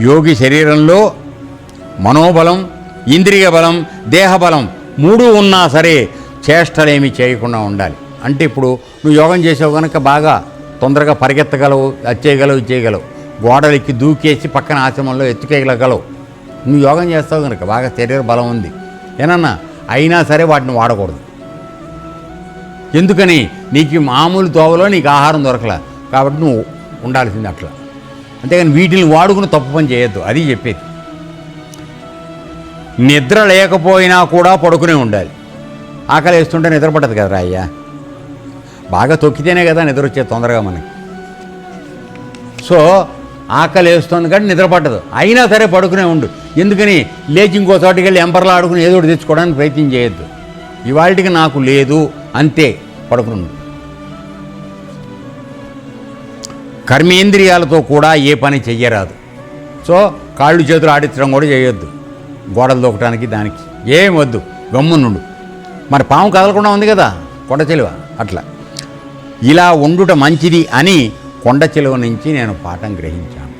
యోగి శరీరంలో మనోబలం ఇంద్రియ బలం దేహబలం మూడు ఉన్నా సరే చేష్టలేమి చేయకుండా ఉండాలి. అంటే ఇప్పుడు నువ్వు యోగం చేసావు కనుక బాగా తొందరగా పరిగెత్తగలవు అది చేయగలవు చేయగలవు. గోడలు దూకేసి పక్కన ఆశ్రమంలో ఎత్తుకేయగలగలవు నువ్వు యోగం చేస్తావు కనుక బాగా శరీర బలం ఉంది. ఏనన్నా? అయినా సరే వాటిని వాడకూడదు. ఎందుకని? నీకు మామూలు తోవలో నీకు ఆహారం దొరకలే. కాబట్టి నువ్వు ఉండాల్సింది అట్లా. అంతేగాని వీటిని వాడుకుని తప్పు పని చేయొద్దు. అది చెప్పేది. నిద్ర లేకపోయినా కూడా పడుకునే ఉండాలి. ఆకలి వేస్తుంటే నిద్ర పడదు కదరా అయ్యా. బాగా తొక్కితేనే కదా నిద్ర వచ్చేది తొందరగా మనకి. సో ఆకలి వేస్తుంది కానీ నిద్ర పట్టదు. అయినా సరే పడుకునే ఉండు. ఎందుకని లేచి ఇంకో చోటికి వెళ్ళి ఎంపర్లు ఆడుకుని ఏదో ఒకటి తెచ్చుకోవడానికి ప్రయత్నం చేయొద్దు. ఇవాళకి నాకు లేదు అంతే పడుకుని ఉండు. కర్మేంద్రియాలతో కూడా ఏ పని చెయ్యరాదు. సో కాళ్ళు చేతులు ఆడించడం కూడా చేయొద్దు. గోడలు దూకటానికి దానికి. ఏం వద్దు. గమ్మునుండు మరి పాము కదలకుండా ఉంది కదా కొండ చెలువ. అట్లా. ఇలా ఉండుట మంచిది అని కొండ చెలువ నుంచి నేను పాఠం గ్రహించాను.